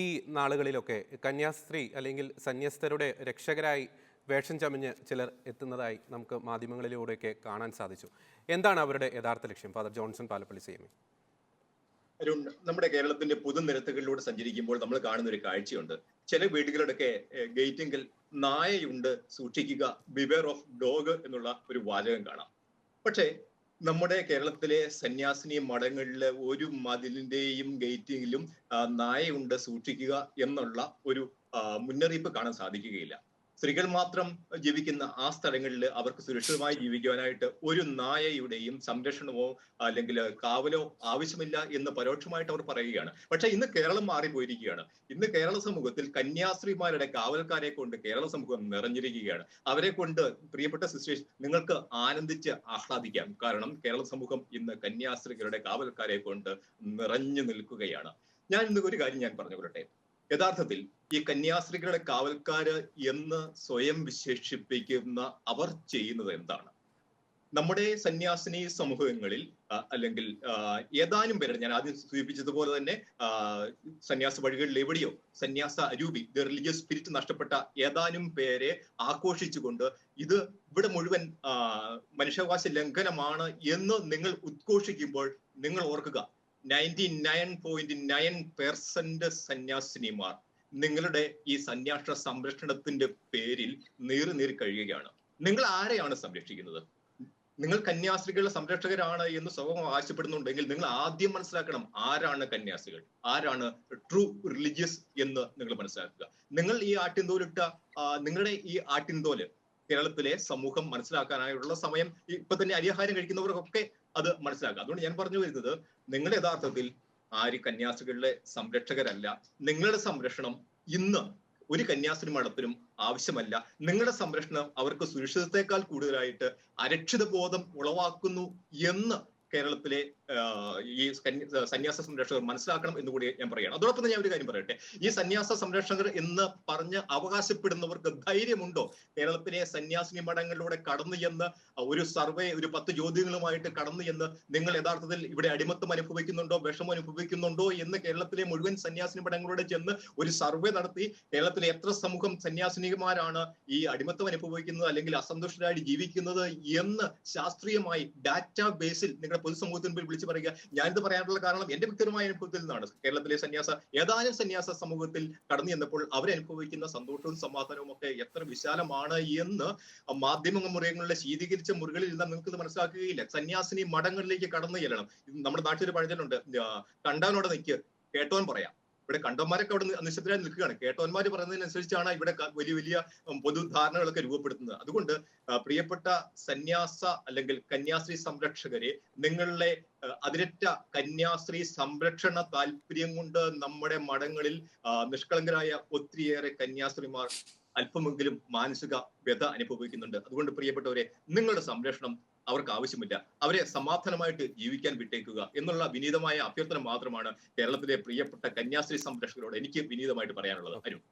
ഈ നാളുകളിലൊക്കെ കന്യാസ്ത്രീ അല്ലെങ്കിൽ സന്യസ്തരുടെ രക്ഷകരായി വേഷം ചമഞ്ഞ് ചിലർ എത്തുന്നതായി നമുക്ക് മാധ്യമങ്ങളിലൂടെയൊക്കെ കാണാൻ സാധിച്ചു. എന്താണ് അവരുടെ യഥാർത്ഥ ലക്ഷ്യം? Father Johnson Palappally C Arun നമ്മുടെ കേരളത്തിന്റെ പുതുനിരത്തുകളിലൂടെ സഞ്ചരിക്കുമ്പോൾ നമ്മൾ കാണുന്ന ഒരു കാഴ്ചയുണ്ട്. ചില വീടുകളുടെയൊക്കെ ഗേറ്റിങ്കിൽ നായയുണ്ട് സൂക്ഷിക്കുക ബിവെയർ ഓഫ് ഡോഗ് എന്നുള്ള ഒരു വാചകം കാണാം. പക്ഷേ നമ്മുടെ കേരളത്തിലെ സന്യാസിനി മഠങ്ങളിലെ ഒരു മതിലിന്റെയും ഗേറ്റിലും നായ നായയുണ്ട് സൂക്ഷിക്കുക എന്നുള്ള ഒരു മുന്നറിയിപ്പ് കാണാൻ സാധിക്കുകയില്ല. സ്ത്രീകൾ മാത്രം ജീവിക്കുന്ന ആ സ്ഥലങ്ങളിൽ അവർക്ക് സുരക്ഷിതമായി ജീവിക്കുവാനായിട്ട് ഒരു നായയുടെയും സംരക്ഷണമോ അല്ലെങ്കിൽ കാവലോ ആവശ്യമില്ല എന്ന് പരോക്ഷമായിട്ട് അവർ പറയുകയാണ്. പക്ഷെ ഇന്ന് കേരളം മാറിപ്പോയിരിക്കുകയാണ്. ഇന്ന് കേരള സമൂഹത്തിൽ കന്യാസ്ത്രീമാരുടെ കാവൽക്കാരെ കൊണ്ട് കേരള സമൂഹം നിറഞ്ഞിരിക്കുകയാണ്. അവരെ കൊണ്ട് പ്രിയപ്പെട്ട സിസ്റ്റേഴ്സ് നിങ്ങൾക്ക് ആനന്ദിച്ച് ആഹ്ലാദിക്കാം. കാരണം കേരള സമൂഹം ഇന്ന് കന്യാസ്ത്രീകളുടെ കാവൽക്കാരെ കൊണ്ട് നിറഞ്ഞു നിൽക്കുകയാണ്. ഞാൻ ഇന്ന് ഒരു കാര്യം ഞാൻ പറഞ്ഞു കൊള്ളട്ടെ യഥാർത്ഥത്തിൽ ഈ കന്യാസ്ത്രീകളുടെ കാവൽക്കാര് എന്ന് സ്വയം വിശേഷിപ്പിക്കുന്ന അവർ ചെയ്യുന്നത് എന്താണ്? നമ്മുടെ സന്യാസിനി സമൂഹങ്ങളിൽ അല്ലെങ്കിൽ ഏതാനും പേരുടെ ഞാൻ ആദ്യം സൂചിപ്പിച്ചതുപോലെ തന്നെ സന്യാസ വഴികളിൽ എവിടെയോ സന്യാസ അരൂപി ദ റിലീജിയസ് സ്പിരിറ്റ് നഷ്ടപ്പെട്ട ഏതാനും പേരെ ആഘോഷിച്ചുകൊണ്ട് ഇത് ഇവിടെ മുഴുവൻ മനുഷ്യാവകാശ ലംഘനമാണ് എന്ന് നിങ്ങൾ ഉദ്ഘോഷിക്കുമ്പോൾ നിങ്ങൾ ഓർക്കുക. Ninety nine point nine percent സന്യാസിനിമാർ നിങ്ങളുടെ ഈ സന്യാസ സംരക്ഷണത്തിന്റെ പേരിൽ നീറി നീറി കഴിയുകയാണ്. നിങ്ങൾ ആരെയാണ് സംരക്ഷിക്കുന്നത്? നിങ്ങൾ കന്യാസ്ത്രീകളുടെ സംരക്ഷകരാണ് എന്ന് സ്വഭാവം ആവശ്യപ്പെടുന്നുണ്ടെങ്കിൽ നിങ്ങൾ ആദ്യം മനസ്സിലാക്കണം ആരാണ് കന്യാസ്ത്രീകൾ ആരാണ് ട്രൂ റിലീജിയസ് എന്ന് നിങ്ങൾ മനസ്സിലാക്കുക. നിങ്ങൾ ഈ ആട്ടിൻതോലിട്ട നിങ്ങളുടെ ഈ ആട്ടിൻതോൽ കേരളത്തിലെ സമൂഹം മനസ്സിലാക്കാനായുള്ള സമയം ഇപ്പൊ തന്നെ അരിയാഹാരം കഴിക്കുന്നവർക്കൊക്കെ അത് മനസ്സിലാക്കുക. അതുകൊണ്ട് ഞാൻ പറഞ്ഞു വരുന്നത് നിങ്ങൾ യഥാർത്ഥത്തിൽ ആര് കന്യാസ്ത്രീകളുടെ സംരക്ഷകരല്ല നിങ്ങളുടെ സംരക്ഷണം ഇന്ന് ഒരു കന്യാസ്ത്രീ മഠത്തിനും ആവശ്യമല്ല. നിങ്ങളുടെ സംരക്ഷണം അവർക്ക് സുരക്ഷിതത്തെക്കാൾ കൂടുതലായിട്ട് അരക്ഷിത ബോധം ഉളവാക്കുന്നു എന്ന് കേരളത്തിലെ ഈ സന്യാസ സംരക്ഷകർ മനസ്സിലാക്കണം എന്ന് കൂടി ഞാൻ പറയുകയാണ് അതോടൊപ്പം ഞാൻ ഒരു കാര്യം പറയട്ടെ. ഈ സന്യാസ സംരക്ഷകർ എന്ന് പറഞ്ഞ് അവകാശപ്പെടുന്നവർക്ക് ധൈര്യമുണ്ടോ? കേരളത്തിലെ സന്യാസിനി മഠങ്ങളിലൂടെ കടന്നു ചെന്ന് ഒരു സർവേ ഒരു പത്ത് ചോദ്യങ്ങളുമായിട്ട് കടന്നു ചെന്ന് നിങ്ങൾ യഥാർത്ഥത്തിൽ ഇവിടെ അടിമത്തം അനുഭവിക്കുന്നുണ്ടോ? വിഷമം അനുഭവിക്കുന്നുണ്ടോ? എന്ന് കേരളത്തിലെ മുഴുവൻ സന്യാസിനി മഠങ്ങളോട് ചെന്ന് ഒരു സർവേ നടത്തി കേരളത്തിലെ എത്ര സമൂഹം സന്യാസിനിമാരാണ് ഈ അടിമത്തം അനുഭവിക്കുന്നത് അല്ലെങ്കിൽ അസന്തുഷ്ടരായിട്ട് ജീവിക്കുന്നത് എന്ന് ശാസ്ത്രീയമായി ഡാറ്റാ ബേസിൽ നിങ്ങളുടെ പൊതുസമൂഹത്തിന് മുമ്പിൽ വിളിച്ചു പറയുക. ഞാനിത് പറയാനുള്ള കാരണം എന്റെ വ്യക്തിപരമായ അനുഭവത്തിൽ നിന്നാണ്. കേരളത്തിലെ സന്യാസ ഏതാനും സന്യാസ സമൂഹത്തിൽ കടന്നു ചെന്നപ്പോൾ അവരനുഭവിക്കുന്ന സന്തോഷവും സമാധാനവും ഒക്കെ എത്ര വിശാലമാണ് എന്ന് മാധ്യമ മുറികളിലെ ശീതീകരിച്ച മുറികളിൽ നിന്ന് നിങ്ങൾക്ക് മനസ്സിലാക്കുകയില്ല. സന്യാസിനി മഠങ്ങളിലേക്ക് കടന്നു ചെല്ലണം. നമ്മുടെ നാട്ടിൽ പഴഞ്ചലുണ്ട് കണ്ടവനോട് നിൽക്ക് കേട്ടവൻ പറയാം. ഇവിടെ കണ്ടവന്മാരൊക്കെ അവിടെ നിശ്ചിതരായി നിൽക്കുകയാണ്. കേട്ടവന്മാർ പറയുന്നതിനനുസരിച്ചാണ് ഇവിടെ വലിയ വലിയ പൊതുധാരണകളൊക്കെ രൂപപ്പെടുത്തുന്നത്. അതുകൊണ്ട് പ്രിയപ്പെട്ട സന്യാസ അല്ലെങ്കിൽ കന്യാസ്ത്രീ സംരക്ഷകരെ നിങ്ങളുടെ അതിരറ്റ കന്യാസ്ത്രീ സംരക്ഷണ താല്പര്യം കൊണ്ട് നമ്മുടെ മഠങ്ങളിൽ നിഷ്കളങ്കരായ ഒത്തിരിയേറെ കന്യാസ്ത്രീമാർ അല്പമെങ്കിലും മാനസിക വ്യത അനുഭവിക്കുന്നുണ്ട്. അതുകൊണ്ട് പ്രിയപ്പെട്ടവരെ നിങ്ങളുടെ സംരക്ഷണം അവർക്ക് ആവശ്യമില്ല അവരെ സമാധാനമായിട്ട് ജീവിക്കാൻ വിട്ടേക്കുക എന്നുള്ള വിനീതമായ അഭ്യർത്ഥന മാത്രമാണ് കേരളത്തിലെ പ്രിയപ്പെട്ട കന്യാസ്ത്രീ സംരക്ഷകരോട് എനിക്ക് വിനീതമായിട്ട് പറയാനുള്ളത്. അരുൺ.